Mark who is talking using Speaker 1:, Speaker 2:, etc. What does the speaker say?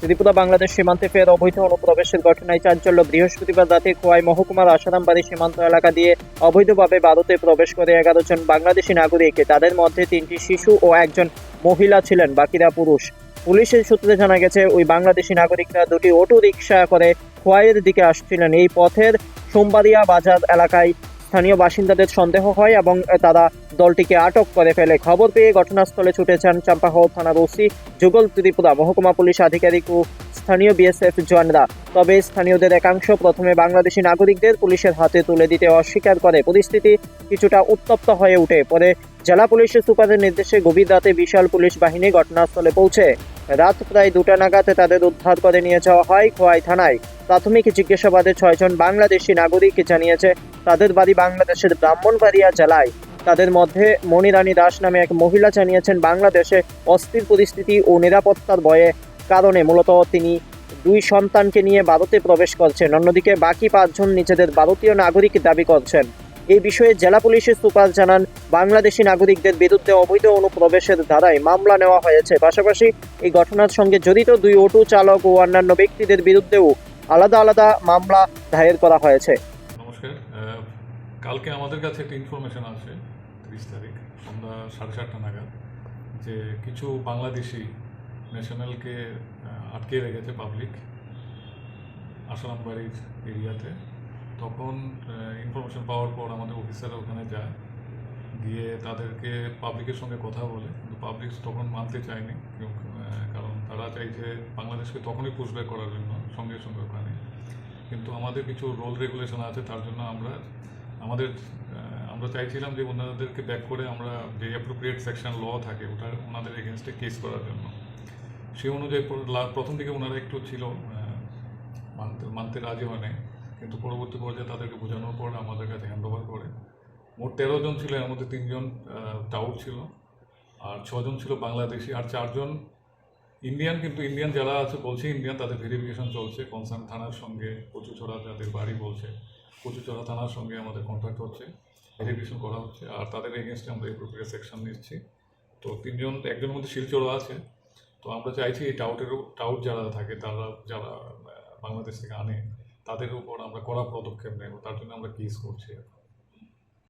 Speaker 1: ত্রিপুরা, বাংলাদেশ সীমান্তে ফের অবৈধ অনুপ্রবেশের ঘটনায় চাঞ্চল্য। বৃহস্পতিবার রাতে খোয়াই মহকুমার আসারামবাড়ি সীমান্ত এলাকা দিয়ে অবৈধভাবে ভারতে প্রবেশ করে এগারো জন বাংলাদেশি নাগরিক, তাদের মধ্যে তিনটি শিশু ও একজন মহিলা ছিলেন, বাকিরা পুরুষ। পুলিশের সূত্রে জানা গেছে, ওই বাংলাদেশি নাগরিকরা দুটি অটো রিক্সা করে খোয়াইয়ের দিকে আসছিলেন। এই পথের সোমবারিয়া বাজার এলাকায় স্থানীয় বাসিন্দাদের সন্দেহ হয় এবং তারা দলটিকে আটক করে ফেলে। খবর পেয়ে ঘটনাস্থলে ছুটে যান চাম্পাহর থানার ওসি যুগল ত্রিপুরা। মহকুমা পুলিশ আধিকারিক ও স্থানীয় বিএসএফ জওয়ানরা। তবে স্থানীয়দের একাংশ প্রথমে বাংলাদেশি নাগরিকদের পুলিশের হাতে তুলে দিতে অস্বীকার করে। পরিস্থিতি কিছুটা উত্তপ্ত হয়ে ওঠে। পরে জেলা পুলিশের সুপারের নির্দেশে গভীর রাতে বিশাল পুলিশ বাহিনী ঘটনাস্থলে পৌঁছে। রাত প্রায় দুটা নাগাদ তাদের উদ্ধার করে নিয়ে যাওয়া হয় খোয়াই থানায়। প্রাথমিক জিজ্ঞাসাবাদে ছয়জন বাংলাদেশি নাগরিক জানিয়েছে, তাদের বাড়ি বাংলাদেশের ব্রাহ্মণবাড়িয়া জেলায়। তাদের মধ্যে মণিরানী দাস নামে এক মহিলা জানিয়েছেন, বাংলাদেশে অস্থির পরিস্থিতি ও নিরাপত্তার ভয়ে কারণে মূলত তিনি দুই সন্তানকে নিয়ে ভারতে প্রবেশ করছেন। অন্যদিকে বাকি পাঁচজন নিজেদের ভারতীয় নাগরিক দাবি করছেন। এই বিষয়ে জেলা পুলিশের সুপার জানান, বাংলাদেশি নাগরিকদের বিরুদ্ধে অবৈধ অনুপ্রবেশের ধারায় মামলা নেওয়া হয়েছে। পাশাপাশি এই ঘটনার সঙ্গে জড়িত দুই অটো চালক ও অন্যান্য ব্যক্তিদের বিরুদ্ধেও আলাদা আলাদা মামলা দায়ের করা হয়েছে।
Speaker 2: নমস্কার। কালকে আমাদের কাছে একটা ইনফরমেশন আছে, তিরিশ তারিখ, সন্ধ্যা সাড়ে সাতটা নাগাদ, যে কিছু বাংলাদেশি ন্যাশনালকে আটকে রেখেছে পাবলিক আসারাম বাড়ির এরিয়াতে। তখন ইনফরমেশন পাওয়ার পর আমাদের অফিসাররা ওখানে যায়। গিয়ে তাদেরকে পাবলিকের সঙ্গে কথা বলে। কিন্তু পাবলিক তখন মানতে চায়নি। কারণ তারা চাইছে বাংলাদেশকে তখনই পুষব্যাক করার জন্য, সঙ্গে সঙ্গে ওখানে। কিন্তু আমাদের কিছু রোল রেগুলেশন আছে, তার জন্য আমরা, আমাদের আমরা চাইছিলাম যে ওনাদেরকে ব্যাক করে আমরা যে অ্যাপ্রোপ্রিয়েট সেকশন ল থাকে ওটা ওনাদের এগেনস্টে কেস করার জন্য। সেই অনুযায়ী প্রথম দিকে ওনারা একটু ছিল মানতে মানতে রাজি হয় নাই কিন্তু পরবর্তী পর্যায়ে তাদেরকে বোঝানোর পর আমাদের কাছে হ্যান্ড ওভার করে। মোট তেরো জন ছিল, এর মধ্যে তিনজন টাউট ছিল। আর ছজন ছিল বাংলাদেশি আর চারজন ইন্ডিয়ান কিন্তু ইন্ডিয়ান যারা আছে বলছে ইন্ডিয়ান তাদের ভেরিফিকেশন চলছে। কনসার্ন থানার সঙ্গে কচুছড়া যাদের বাড়ি বলছে, কচুচড়া থানার সঙ্গে আমাদের কন্ট্যাক্ট হচ্ছে ভেরিফিকেশন করা হচ্ছে। আর তাদের এগেনস্টে আমরা এপ্রোপ্রিয়েট সেকশন নিচ্ছি। তো তিনজন, একজনের মধ্যে শিলচরও আছে। তো আমরা চাইছি এই টাউটেরও টাউট যারা থাকে, তারা, যারা বাংলাদেশ থেকে আনে তাদের উপর আমরা কড়া পদক্ষেপ নেব তার জন্য আমরা কেস করছি এখন